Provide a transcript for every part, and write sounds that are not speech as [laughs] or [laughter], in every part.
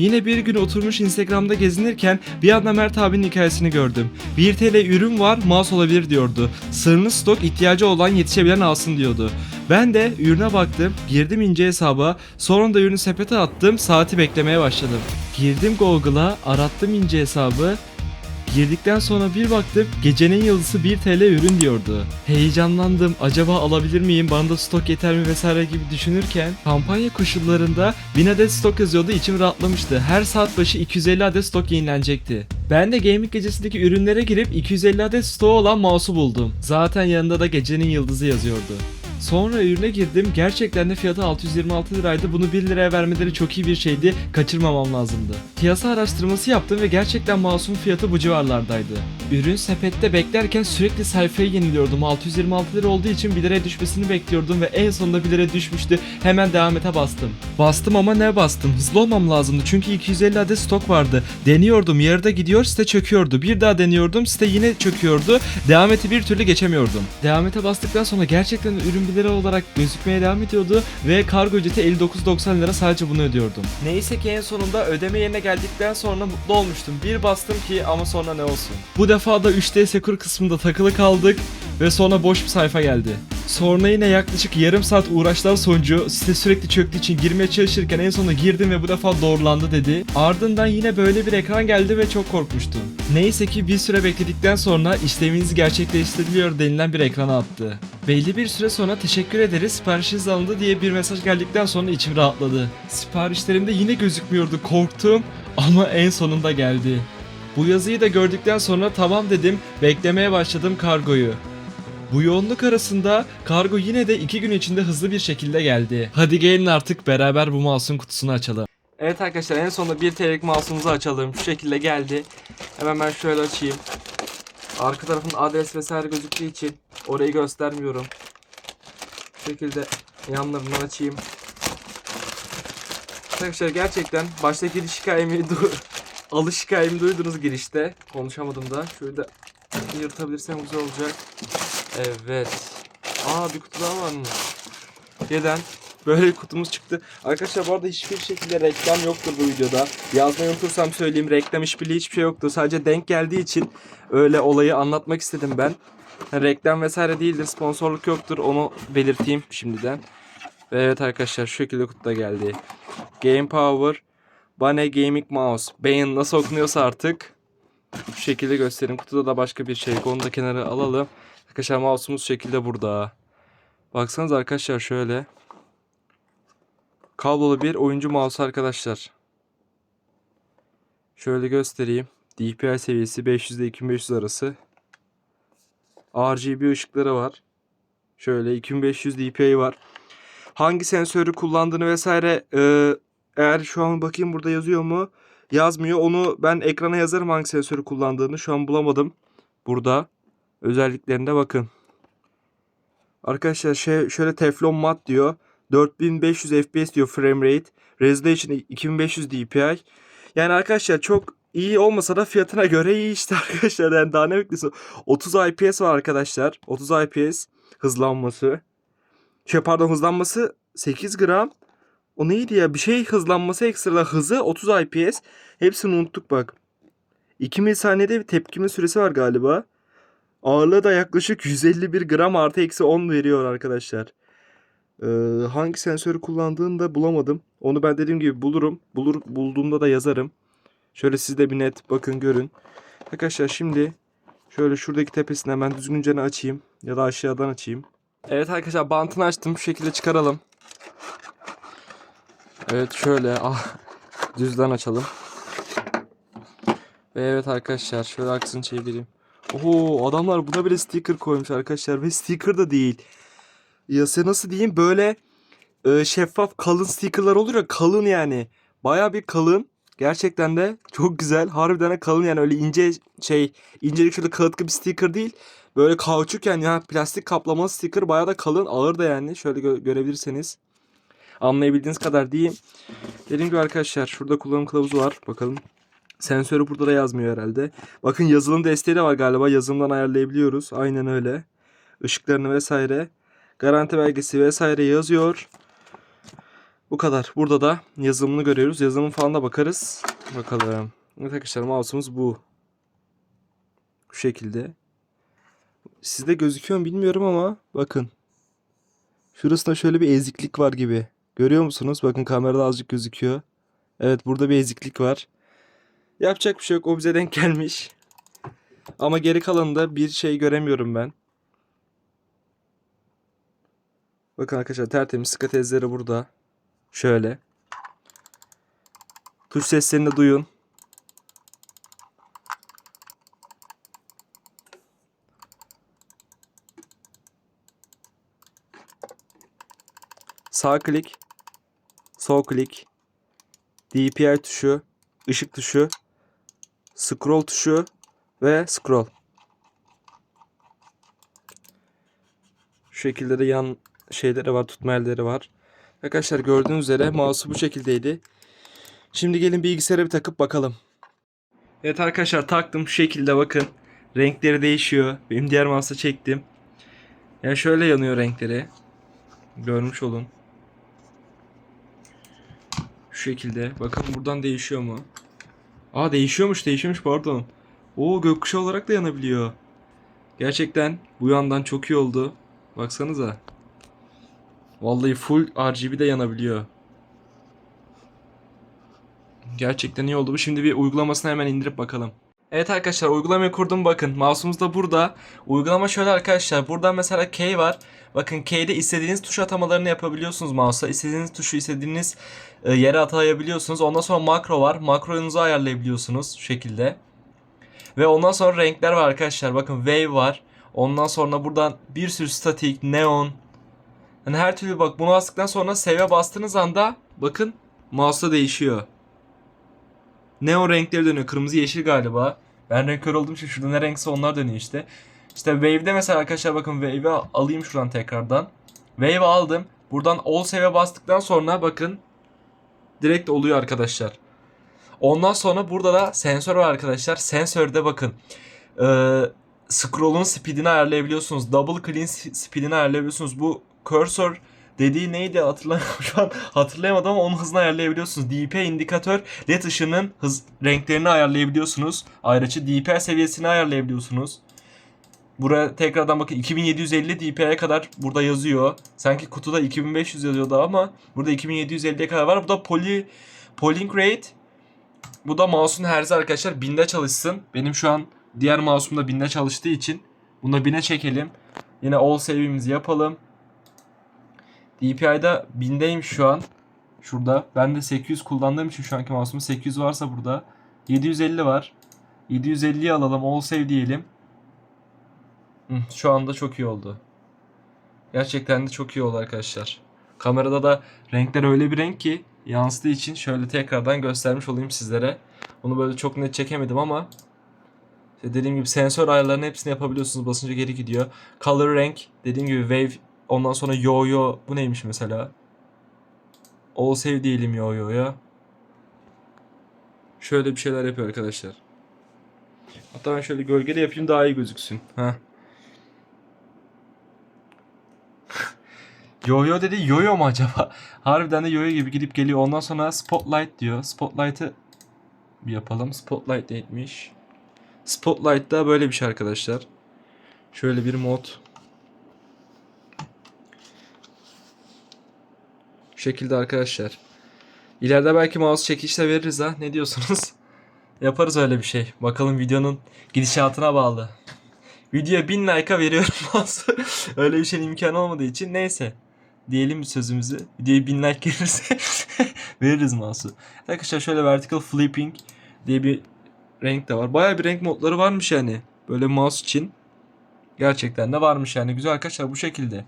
Yine bir gün oturmuş Instagram'da gezinirken bir anda Mert abinin hikayesini gördüm. 1 TL ürün var mouse olabilir diyordu. Sırlı stok ihtiyacı olan yetişebilen alsın diyordu. Ben de ürüne baktım, girdim ince hesaba, sonra da ürünü sepete attım, saati beklemeye başladım. Girdim Google'a, arattım ince hesabı, Girdikten sonra bir baktım gecenin yıldızı 1 TL ürün diyordu. Heyecanlandım acaba alabilir miyim bana da stok yeter mi vesaire gibi düşünürken kampanya koşullarında 1000 adet stok yazıyordu içim rahatlamıştı. Her saat başı 250 adet stok yenilenecekti. Ben de gaming gecesindeki ürünlere girip 250 adet stoğu olan mouse'u buldum. Zaten yanında da gecenin yıldızı yazıyordu. Sonra ürüne girdim. Gerçekten de fiyatı 626 liraydı. Bunu 1 liraya vermeleri çok iyi bir şeydi. Kaçırmamam lazımdı. Piyasa araştırması yaptım ve gerçekten mouse'un fiyatı bu civarlardaydı. Ürün sepette beklerken sürekli sayfayı yeniliyordum. 626 lira olduğu için 1 liraya düşmesini bekliyordum ve en sonunda 1 liraya düşmüştü. Hemen devam ete bastım. Bastım ama ne bastım? Hızlı olmam lazımdı çünkü 250 adet stok vardı. Deniyordum yarıda gidiyor site çöküyordu. Bir daha deniyordum site yine çöküyordu. Devam eti bir türlü geçemiyordum. Devam ete bastıktan sonra gerçekten ürün 1 lira olarak gözükmeye devam ediyordu ve kargo ücreti 59.90 lira sadece bunu ödüyordum. Neyse ki en sonunda ödeme yerine geldikten sonra mutlu olmuştum. Bir bastım ki ama sonra ne olsun. Bu defa da 3D Secure kısmında takılı kaldık ve sonra boş bir sayfa geldi. Sonra yine yaklaşık yarım saat uğraşlar sonucu site sürekli çöktüğü için girmeye çalışırken en sonunda girdim ve bu defa doğrulandı dedi. Ardından yine böyle bir ekran geldi ve çok korkmuştum. Neyse ki bir süre bekledikten sonra işleminiz gerçekleştiriliyor denilen bir ekrana attı. Belli bir süre sonra teşekkür ederiz siparişiniz alındı diye bir mesaj geldikten sonra içim rahatladı. Siparişlerimde yine gözükmüyordu korktum ama en sonunda geldi. Bu yazıyı da gördükten sonra tamam dedim beklemeye başladım kargoyu. Bu yoğunluk arasında kargo yine de 2 gün içinde hızlı bir şekilde geldi. Hadi gelin artık beraber bu mouse'un kutusunu açalım. Evet arkadaşlar en sonunda 1 TL'lik mouse'umuzu açalım. Şu şekilde geldi. Hemen ben şöyle açayım. Arka tarafın adres vesaire gözüktüğü için orayı göstermiyorum. Şu şekilde yanlarından açayım. Arkadaşlar gerçekten baştaki giriş hikayemi [laughs] alış hikayemi duydunuz girişte. Konuşamadım da. Şöyle yırtabilirsem güzel olacak. Evet. Aa bir kutu daha varmış. Neden? Böyle bir kutumuz çıktı. Arkadaşlar bu arada hiçbir şekilde reklam yoktur bu videoda. Yazmayı unutursam söyleyeyim reklam işbirliği hiçbir şey yoktu. Sadece denk geldiği için öyle olayı anlatmak istedim ben. Reklam vesaire değildir. Sponsorluk yoktur. Onu belirteyim şimdiden. Ve evet arkadaşlar şu şekilde kutuda geldi. Game Power Bane Gaming Mouse. Beyin nasıl okunuyorsa artık. Şu şekilde göstereyim. Kutuda da başka bir şey. Onu da kenara alalım. Arkadaşlar mouse'umuz şekilde burada. Baksanız arkadaşlar şöyle. Kablolu bir oyuncu mouse arkadaşlar. Şöyle göstereyim. DPI seviyesi 500 ile 2500 arası. RGB ışıkları var. Şöyle 2500 DPI var. Hangi sensörü kullandığını vesaire e, eğer şu an bakayım burada yazıyor mu? Yazmıyor. Onu ben ekrana yazarım hangi sensörü kullandığını. Şu an bulamadım. Burada özelliklerine bakın. Arkadaşlar şey şöyle teflon mat diyor. 4500 FPS diyor frame rate. Resolution 2500 DPI. Yani arkadaşlar çok iyi olmasa da fiyatına göre iyi işte [laughs] arkadaşlar. Yani daha ne bekliyorsun? 30 IPS var arkadaşlar. 30 IPS hızlanması. Şey pardon hızlanması 8 gram. O neydi ya? Bir şey hızlanması ekstra hızı 30 IPS. Hepsini unuttuk bak. 2 milisaniyede bir tepkime süresi var galiba. Ağırlığı da yaklaşık 151 gram artı eksi 10 veriyor arkadaşlar. Ee, hangi sensörü kullandığını da bulamadım. Onu ben dediğim gibi bulurum. Bulur, bulduğumda da yazarım. Şöyle siz de bir net bakın görün. Arkadaşlar şimdi şöyle şuradaki tepesini hemen düzgünce açayım. Ya da aşağıdan açayım. Evet arkadaşlar bantını açtım. Şu şekilde çıkaralım. Evet şöyle ah, düzden açalım. Ve evet arkadaşlar şöyle aksını çevireyim. Oho adamlar buna bile sticker koymuş arkadaşlar ve sticker da değil. Ya size nasıl diyeyim böyle e, şeffaf kalın stickerlar olur ya kalın yani. Baya bir kalın. Gerçekten de çok güzel. Harbiden de kalın yani öyle ince şey incelik şöyle kağıt gibi sticker değil. Böyle kauçuk yani ya plastik kaplamalı sticker baya da kalın ağır da yani şöyle gö- görebilirseniz. Anlayabildiğiniz kadar diyeyim. Dediğim gibi arkadaşlar şurada kullanım kılavuzu var. Bakalım. Sensörü burada da yazmıyor herhalde. Bakın yazılım desteği de var galiba. Yazılımdan ayarlayabiliyoruz. Aynen öyle. Işıklarını vesaire. Garanti belgesi vesaire yazıyor. Bu kadar. Burada da yazılımını görüyoruz. Yazılımı falan da bakarız. Bakalım. Evet arkadaşlar mouse'umuz bu. Bu şekilde. Sizde gözüküyor mu bilmiyorum ama bakın. Şurasında şöyle bir eziklik var gibi. Görüyor musunuz? Bakın kamerada azıcık gözüküyor. Evet burada bir eziklik var. Yapacak bir şey yok. O bize denk gelmiş. Ama geri kalanında bir şey göremiyorum ben. Bakın arkadaşlar tertemiz skatezleri burada. Şöyle. Tuş seslerini de duyun. Sağ klik, sol klik, DPI tuşu, ışık tuşu, scroll tuşu ve scroll. Şu şekilde de yan şeyleri var, tutma elleri var. Arkadaşlar gördüğünüz üzere mouse'u bu şekildeydi. Şimdi gelin bilgisayara bir takıp bakalım. Evet arkadaşlar taktım şu şekilde bakın. Renkleri değişiyor. Benim diğer mouse'a çektim. Yani şöyle yanıyor renkleri. Görmüş olun. Şu şekilde. Bakın buradan değişiyor mu? Aa değişiyormuş değişiyormuş pardon. Oo gökkuşağı olarak da yanabiliyor. Gerçekten bu yandan çok iyi oldu. Baksanıza. Vallahi full RGB de yanabiliyor. Gerçekten iyi oldu bu. Şimdi bir uygulamasını hemen indirip bakalım. Evet arkadaşlar uygulamayı kurdum bakın. Mouse'umuz da burada. Uygulama şöyle arkadaşlar. Burada mesela K var. Bakın K'de istediğiniz tuş atamalarını yapabiliyorsunuz mouse'a. İstediğiniz tuşu istediğiniz e, yere atayabiliyorsunuz. Ondan sonra makro var. Makronuzu ayarlayabiliyorsunuz şu şekilde. Ve ondan sonra renkler var arkadaşlar. Bakın wave var. Ondan sonra buradan bir sürü statik, neon. Hani her türlü bak bunu bastıktan sonra save'e bastığınız anda bakın mouse'da değişiyor. Neon renkleri dönüyor. Kırmızı yeşil galiba. Ben renk kör olduğum için şurada ne renkse onlar dönüyor işte. İşte Wave'de mesela arkadaşlar bakın Wave'i alayım şuradan tekrardan. Wave aldım. Buradan All Save'e bastıktan sonra bakın direkt oluyor arkadaşlar. Ondan sonra burada da sensör var arkadaşlar. Sensörde bakın. Ee, scroll'un speedini ayarlayabiliyorsunuz. Double clean speedini ayarlayabiliyorsunuz. Bu cursor dediği neydi hatırlamıyorum [laughs] şu an hatırlayamadım ama onun hızını ayarlayabiliyorsunuz. DP indikatör led ışığının hız renklerini ayarlayabiliyorsunuz. Ayrıca DPI seviyesini ayarlayabiliyorsunuz. Buraya tekrardan bakın 2750 dpi'ye kadar burada yazıyor. Sanki kutuda 2500 yazıyordu ama burada 2750'ye kadar var. Bu da poly polling rate. Bu da mouse'un herzi arkadaşlar binde çalışsın. Benim şu an diğer mouse'um da binde çalıştığı için bunu da bine çekelim. Yine all save'imizi yapalım. DPI'da 1000'deyim şu an. Şurada. Ben de 800 kullandığım için şu anki mouse'um 800 varsa burada. 750 var. 750'yi alalım. All save diyelim. Şu anda çok iyi oldu. Gerçekten de çok iyi oldu arkadaşlar. Kamerada da renkler öyle bir renk ki yansıdığı için şöyle tekrardan göstermiş olayım sizlere. Bunu böyle çok net çekemedim ama işte dediğim gibi sensör ayarlarının hepsini yapabiliyorsunuz. Basınca geri gidiyor. Color renk dediğim gibi wave Ondan sonra yo yo bu neymiş mesela? All save diyelim yo yo'ya. Şöyle bir şeyler yapıyor arkadaşlar. Hatta ben şöyle gölgede yapayım daha iyi gözüksün. Ha. [laughs] yo yo dedi yo yo mu acaba? [laughs] Harbiden de yo yo gibi gidip geliyor. Ondan sonra spotlight diyor. Spotlight'ı bir yapalım. Spotlight neymiş? Spotlight da böyle bir şey arkadaşlar. Şöyle bir mod. Şu şekilde arkadaşlar. İleride belki mouse çekişle veririz ha. Ne diyorsunuz? [laughs] Yaparız öyle bir şey. Bakalım videonun gidişatına bağlı. Videoya 1000 like'a veriyorum [laughs] mouse'u. öyle bir şeyin imkanı olmadığı için neyse. Diyelim sözümüzü. Videoya 1000 like gelirse [laughs] veririz mouse'u. Arkadaşlar şöyle vertical flipping diye bir renk de var. Baya bir renk modları varmış yani. Böyle mouse için. Gerçekten de varmış yani. Güzel arkadaşlar bu şekilde.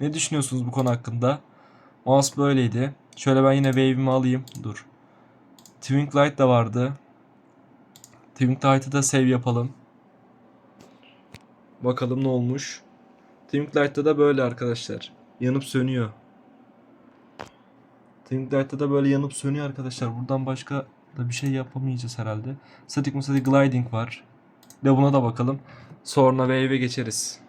Ne düşünüyorsunuz bu konu hakkında? Mouse böyleydi. Şöyle ben yine wave'imi alayım. Dur. Twink Light da vardı. Twink Light'ı da save yapalım. Bakalım ne olmuş. Twink Light'ta da böyle arkadaşlar. Yanıp sönüyor. Twink Light'ta da böyle yanıp sönüyor arkadaşlar. Buradan başka da bir şey yapamayacağız herhalde. Static Static Gliding var. Ve buna da bakalım. Sonra wave'e geçeriz.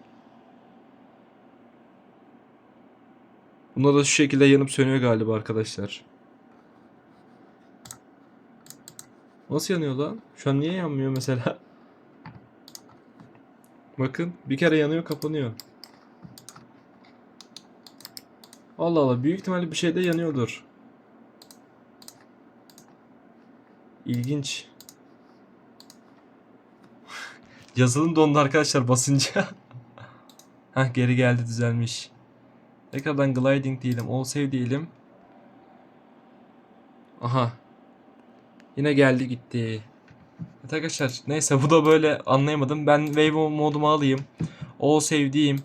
Bunda da şu şekilde yanıp sönüyor galiba arkadaşlar. Nasıl yanıyor lan? Şu an niye yanmıyor mesela? [laughs] Bakın bir kere yanıyor kapanıyor. Allah Allah büyük ihtimalle bir şeyde yanıyordur. İlginç. [laughs] Yazılım dondu arkadaşlar basınca. [laughs] Hah geri geldi düzelmiş. Tekrardan gliding diyelim. All save diyelim. Aha. Yine geldi gitti. Evet arkadaşlar neyse bu da böyle anlayamadım. Ben wave modumu alayım. All save diyeyim.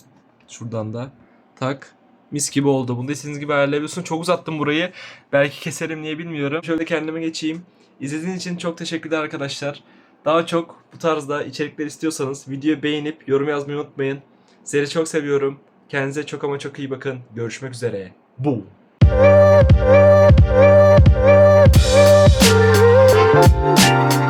Şuradan da. Tak. Mis gibi oldu. Bunu da istediğiniz gibi ayarlayabiliyorsun. Çok uzattım burayı. Belki keserim diye bilmiyorum. Şöyle kendime geçeyim. İzlediğiniz için çok teşekkürler arkadaşlar. Daha çok bu tarzda içerikler istiyorsanız videoyu beğenip yorum yazmayı unutmayın. Sizleri çok seviyorum. Kendinize çok ama çok iyi bakın. Görüşmek üzere. Bu. Thank you.